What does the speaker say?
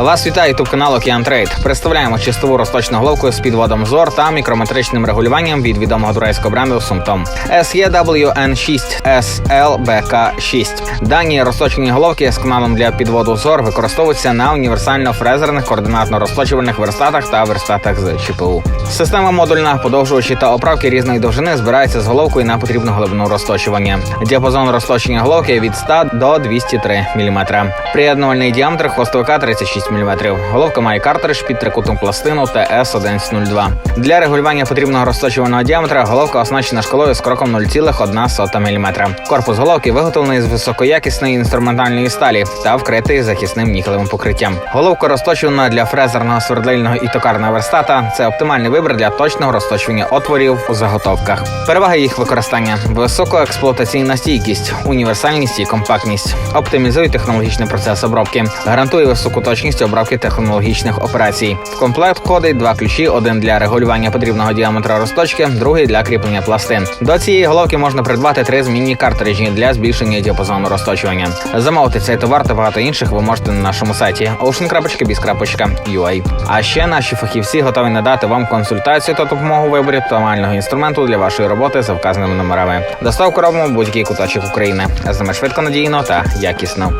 Вас вітає ютуб канал Океан. Представляємо чистову розточну головку з підводом зор та мікрометричним регулюванням від відомого турецького бренду Сумтом SEWN6 SLBK6. Дані розточені головки з каналом для підводу зор використовуються на універсально-фрезерних координатно-розточувальних верстатах та верстатах з ЧПУ. Система модульна, подовжувачі та оправки різної довжини збираються з головкою на потрібну глибину розточування. Діапазон розточення головки від 100 до 203 мм. Приєднувальний діаметр хвостовика 36 мм. Головка має картридж під трикутну пластину TS102. Для регулювання потрібного розточуваного діаметра головка оснащена шкалою з кроком 0,1 мм. Корпус головки виготовлений з високоякісної інструментальної сталі та вкритий захисним нікелевим покриттям. Головка розточувана для фрезерного свердлильного і токарного верстата. Це оптимальний вибір для точного розточування отворів у заготовках. Переваги їх використання: високоексплуатаційна стійкість, універсальність і компактність, оптимізує технологічний процес обробки, гарантує високу точність обробки технологічних операцій. В комплект входить два ключі: один для регулювання потрібного діаметра розточки, другий для кріплення пластин. До цієї головки можна придбати три змінні картриджі для збільшення діапазону розточування. Замовити цей товар та багато інших ви можете на нашому сайті ocean.biz.ua. А ще наші фахівці готові надати вам консультацію та допомогу у виборі оптимального інструменту для вашої роботи за вказаними номерами. Доставку робимо в будь-який куточок України. З ними швидко надійно та якісно.